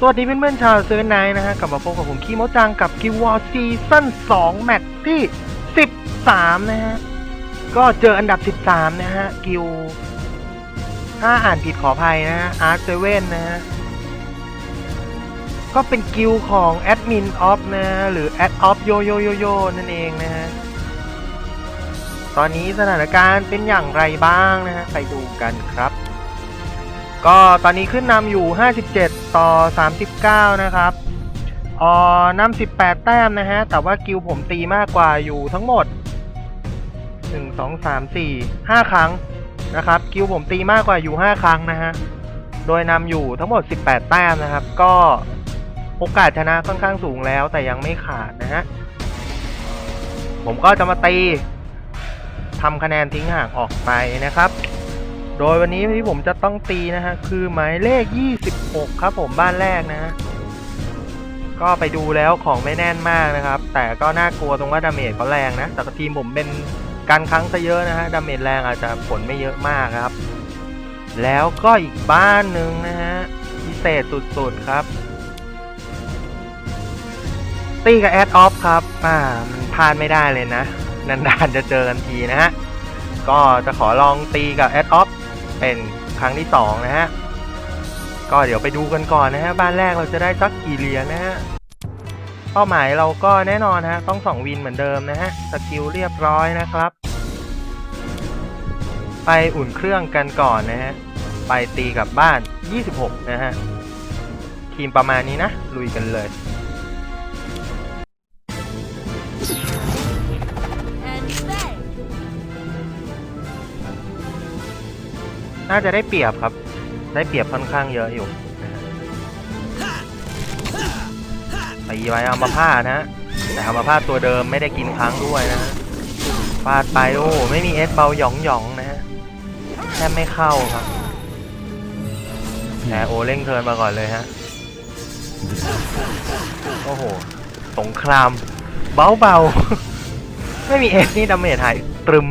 สวัสดีเพื่อนๆชาวเซอร์ไนนะฮะกลับมาพบกับผมคีโมจังกับกิวอร์ซีซั่น2แมตช์ที่ 13 นะฮะ ก็เจออันดับ 13 นะฮะ กิว ถ้าอ่านผิดขออภัยนะฮะอาร์เซเว่นนะฮะ ก็เป็นกิวของแอดมินออฟนะฮะหรือแอดออฟโยโยโยโยนั่นเองนะฮะ ตอนนี้สถานการณ์เป็นอย่างไรบ้างนะฮะ ไปดูกันครับ ก็ตอนนี้ขึ้นนำอยู่ 57 ต่อ 39 นะครับอ๋อนำ18 แต้มนะฮะ แต่ว่ากิลผมตีมากกว่าอยู่ทั้งหมด 1 2 3 4 5 ครั้งนะครับ กิลผมตีมากกว่าอยู่ 5 ครั้งนะฮะ โดยนำอยู่ทั้งหมด 18 แต้มนะครับ ก็โอกาสชนะค่อนข้างสูงแล้วแต่ยังไม่ขาดนะฮะ ผมก็จะมาตีทำคะแนนทิ้งห่างออกไปนะครับ โดยวันนี้ที่ผมจะต้องตีนะฮะคือหมายเลข 26 ครับผมบ้านแรกนะฮะก็ไปดูแล้วของไม่แน่นมากนะครับ แต่ก็น่ากลัวตรงว่าดาเมจเขาแรงนะ แต่ทีมผมเป็นการครั้งซะเยอะนะฮะดาเมจแรงอาจจะผลไม่เยอะมากครับ แล้วก็อีกบ้านหนึ่งนะฮะพิเศษสุดๆครับ ตีกับแอดออฟครับอ่ามันพลาดไม่ได้เลยนะนานๆจะเจอกันทีนะฮะก็จะขอลองตีกับแอดออฟ เป็นครั้งที่สองนะฮะก็เดี๋ยวไปดูกันก่อนนะฮะบ้านแรกเราจะได้สักกี่เหรียญนะฮะเป้าหมายเราก็แน่นอนฮะต้องสองวินเหมือนเดิมนะฮะสกิลเรียบร้อยนะครับ ไปอุ่นเครื่องกันก่อนนะฮะไปตีกับบ้าน 26 นะฮะทีมประมาณนี้นะ ลุยกันเลย น่าจะได้เปรียบครับ ได้เปรียบค่อนข้างเยอะอยู่นะฮะตีไปเอามาพาดนะฮะแต่เอามาพาดตัวเดิมไม่ได้กินครั้งด้วยนะฮะฟาดไปโอ้โหไม่มีเอสเบาหยองหยองๆนะฮะแทบไม่เข้าครับแต่โอเร่งเทิร์นมาก่อนเลยฮะโอ้โหสงคราม เบาเบาๆไม่มีเอสนี่ดาเมจหายตรึม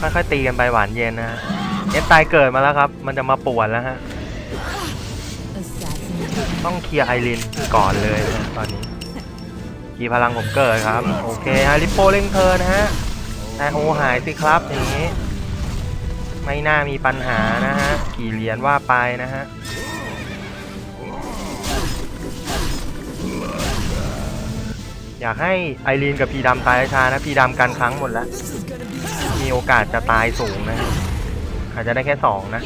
ค่อยๆตีกันไปหวานเย็นนะฮะเอสตายเกิดมาแล้วครับ มันจะมาป่วนแล้วฮะ ต้องเคลียร์ไอรินก่อนเลยนะตอนนี้กี่พลังผมเกิดครับ โอเคฮะริปโปเล่งเทินนะฮะแต่โอหายสิครับอย่างนี้ ไม่น่ามีปัญหานะฮะ กี่เหรียญว่าไปนะฮะอยากให้ไอรีนกับพีดำตายช้านะ พีดำกันครั้งหมดแล้ว มีโอกาสจะตายสูงนะอาจจะได้แค่สองนะ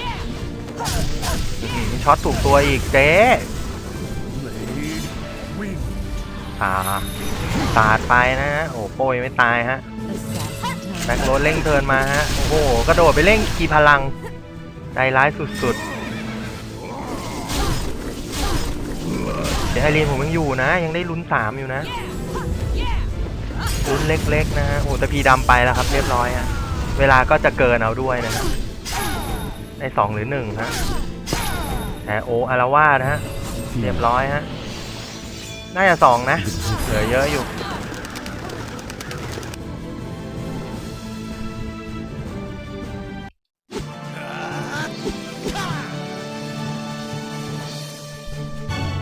ช็อตถูกตัวอีกเจ๊ตาตาดไปนะฮะโอ้โปยไม่ตายฮะแบ็คโรดเร่งเทินมาฮะโอ้โหกระโดดไปเร่งกีพลังใจร้ายสุดๆเดี๋ยวไอรีนผมยังอยู่นะ ยังได้ลุ้นสามอยู่นะลุ้นเล็กๆนะฮะโอ้แต่พีดำไปแล้วครับเรียบร้อยฮะ เวลาก็จะเกินเอาด้วยนะฮะได้สองหรือหนึ่งฮะแต่โออาราวาสฮะเรียบร้อยฮะน่าจะสองนะเหลือเยอะอยู่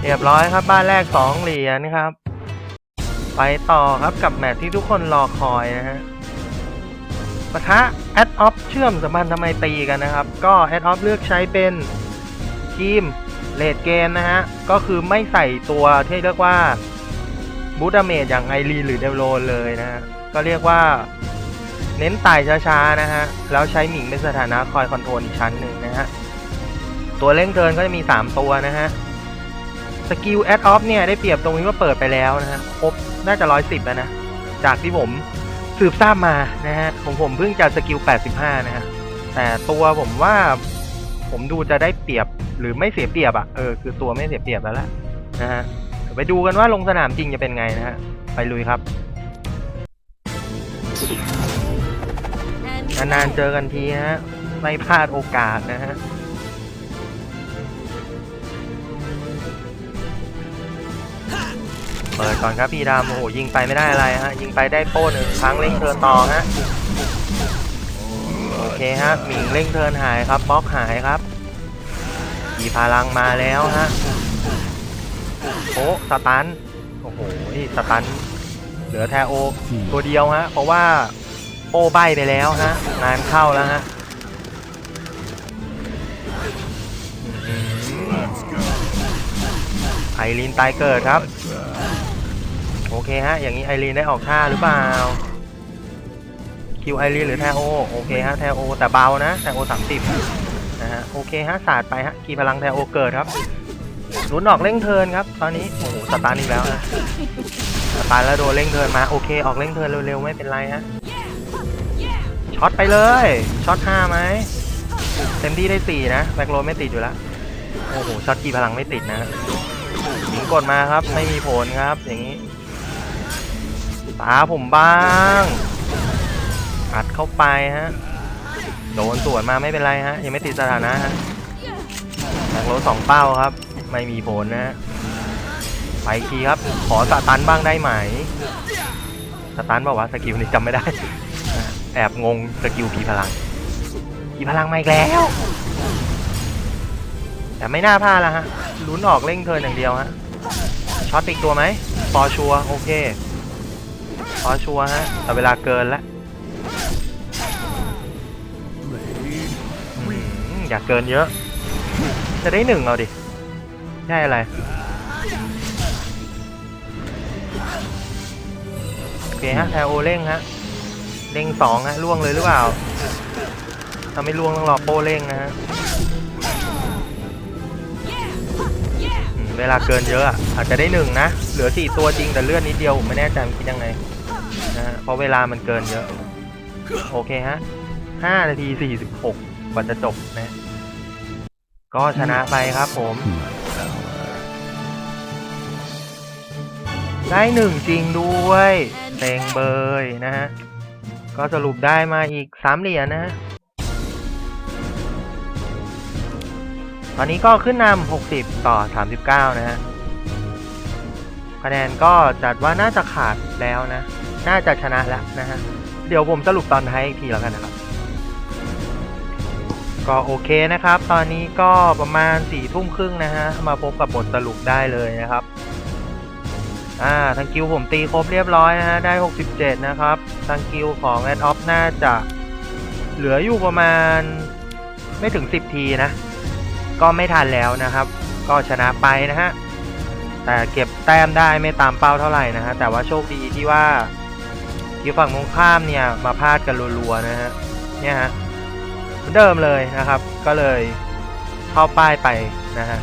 เรียบร้อยครับบ้านแรกสองเหรียญครับ ไปต่อครับกับแมตช์ที่ทุกคนรอคอยนะฮะ ปะทะแอดออฟเชื่อมสัมพันธ์ทำไมตีกันนะครับ ก็แอดออฟเลือกใช้เป็นทีมเลดเกมนะฮะ ก็คือไม่ใส่ตัวที่เรียกว่าบูตเมจอย่างไอรีหรือเดวโรเลยนะฮะ ก็เรียกว่าเน้นไต่ช้าๆนะฮะ แล้วใช้หมิงเป็นสถานะคอยคอนโทรลอีกชั้นหนึ่งนะฮะ ตัวเร่งเทิร์นก็จะมี 3 ตัวนะฮะ สกิลแอดออฟเนี่ยได้เปรียบตรงที่ว่าเปิดไปแล้วนะฮะ ครบน่าจะร้อยสิบแล้วนะ จากที่ผม สืบทราบมานะฮะของผมเพิ่งจะสกิล 85 นะฮะ แต่ตัวผมว่าผมดูจะได้เปรียบหรือไม่เสียเปรียบอะเออคือตัวไม่เสียเปรียบแล้วล่ะนะฮะไปดูกันว่าลงสนามจริงจะเป็นไงนะฮะ ไปลุยครับ นานๆเจอกันทีฮะ ไม่พลาดโอกาสนะฮะ เปิดก่อนครับพี่ดำโอ้โหยิงไปไม่ได้อะไรฮะยิงไปได้โป้หนึ่งครั้งเร่งเทิร์นต่อฮะโอเคฮะหมิงเร่งเทิร์นหายครับบล็อกหายครับกีพลังมาแล้วฮะโอ้สตันโอ้โหสตันเหลือแทโอตัวเดียวฮะเพราะว่าโป้ใบไปแล้วฮะงานเข้าแล้วฮะไอรีนตายเกิดครับ โอเคฮะ อย่างนี้ไอรีนได้ออกท่าหรือเปล่า คิวไอรีนหรือแทโอ โอเคฮะ แทโอ แต่เบานะ แทโอสามสิบนะฮะ โอเคฮะ สาดไปฮะ กีพลังแทโอเกิดครับลุ้นออกเร่งเทินครับ ตอนนี้ โอ้โห สตาร์ทอีกแล้วฮะสตาร์แล้วโดนเร่งเทินมา โอเค ออกเร่งเทินเร็วๆ ไม่เป็นไรฮะ ช็อตไปเลย ช็อตห้าไหม เต็มที่ได้สี่นะ แบ็คโรไม่ติดอยู่แล้ว โอ้โห ช็อตกีพลังไม่ติดนะฮะยิงกดมาครับ ไม่มีผลครับ อย่างนี้ ตาผมบ้างอัดเข้าไปฮะโดนสวนมาไม่เป็นไรฮะยังไม่ติดสถานะฮะแบ็คโรสองเป้าครับ ไม่มีผลนะฮะไปอีกทีครับ ขอสตันบ้างได้ไหมสตันบอกว่าวะสกิลนี้จำไม่ได้ แอบงงสกิลผีพลังผีพลังมาอีกแล้ว แต่ไม่น่าพลาดล้วฮะลุ้นออกเร่งเทินอย่างเดียวฮะช็อตอีกตัวไหมปอชัวโอเค ปอชัวร์ฮะ แต่เวลาเกินแล้วอย่าเกินเยอะ จะได้หนึ่งเอาดิใช่อะไรโอเคฮะแทโอเร่งฮะเร่งสองฮะล่วงเลยหรือเปล่าถ้าไม่ล่วงต้องรอโป้เร่งนะฮะเวลาเกินเยอะอะอาจจะได้หนึ่งนะ เหลือสี่ตัวจริงแต่เลือดนิดเดียว ไม่แน่ใจมันคิดยังไง ฮะ เพราะเวลามันเกินเยอะ โอเคฮะห้านาทีสี่สิบหกกว่าจะจบนะ ก็ชนะไปครับผม ได้หนึ่งจริงด้วยเต็งเบยนะฮะ ก็สรุปได้มาอีกสามเหรียญนะฮะตอนนี้ก็ขึ้นนำ 60 ต่อ 39 นะฮะ คะแนนก็จัดว่าน่าจะขาดแล้วนะ น่าจะชนะแล้วนะฮะ เดี๋ยวผมสรุปตอนท้ายอีกทีแล้วกันนะครับ ก็โอเคนะครับ ตอนนี้ก็ประมาณสี่ทุ่มครึ่งนะฮะ มาพบกับบทสรุปได้เลยนะครับ อ่าทางกิวผมตีครบเรียบร้อยนะฮะ ได้ 67 นะครับ ทางกิวของแอดออฟน่าจะเหลืออยู่ประมาณไม่ถึง 10 ทีนะ ก็ไม่ทันแล้วนะครับ ก็ชนะไปนะฮะแต่เก็บแต้มได้ไม่ตามเป้าเท่าไหร่นะฮะแต่ว่าโชคดีที่ว่า กิวฝั่งตรงข้ามเนี่ยมาพลาดกันรัวๆนะฮะเนี่ยฮะเหมือนเดิมเลยนะครับ ก็เลยเข้าป้ายไปนะฮะ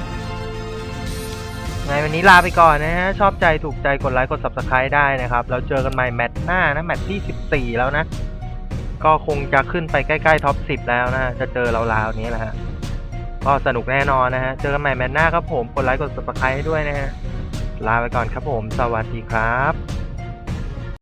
ไงวันนี้ลาไปก่อนนะฮะ ชอบใจถูกใจกดไลค์กด subscribe ได้นะครับ แล้วเจอกันใหม่แมตช์หน้านะแมตช์ที่ 14 แล้วนะ ก็คงจะขึ้นไปใกล้ๆท็อป 10 แล้วนะฮะ จะเจอราวๆนี้แหละฮะ ก็สนุกแน่นอนนะฮะ เจอกันใหม่แมตช์หน้าครับผม กดไลค์กด subscribe ด้วยนะฮะ ลาไปก่อนครับผม สวัสดีครับ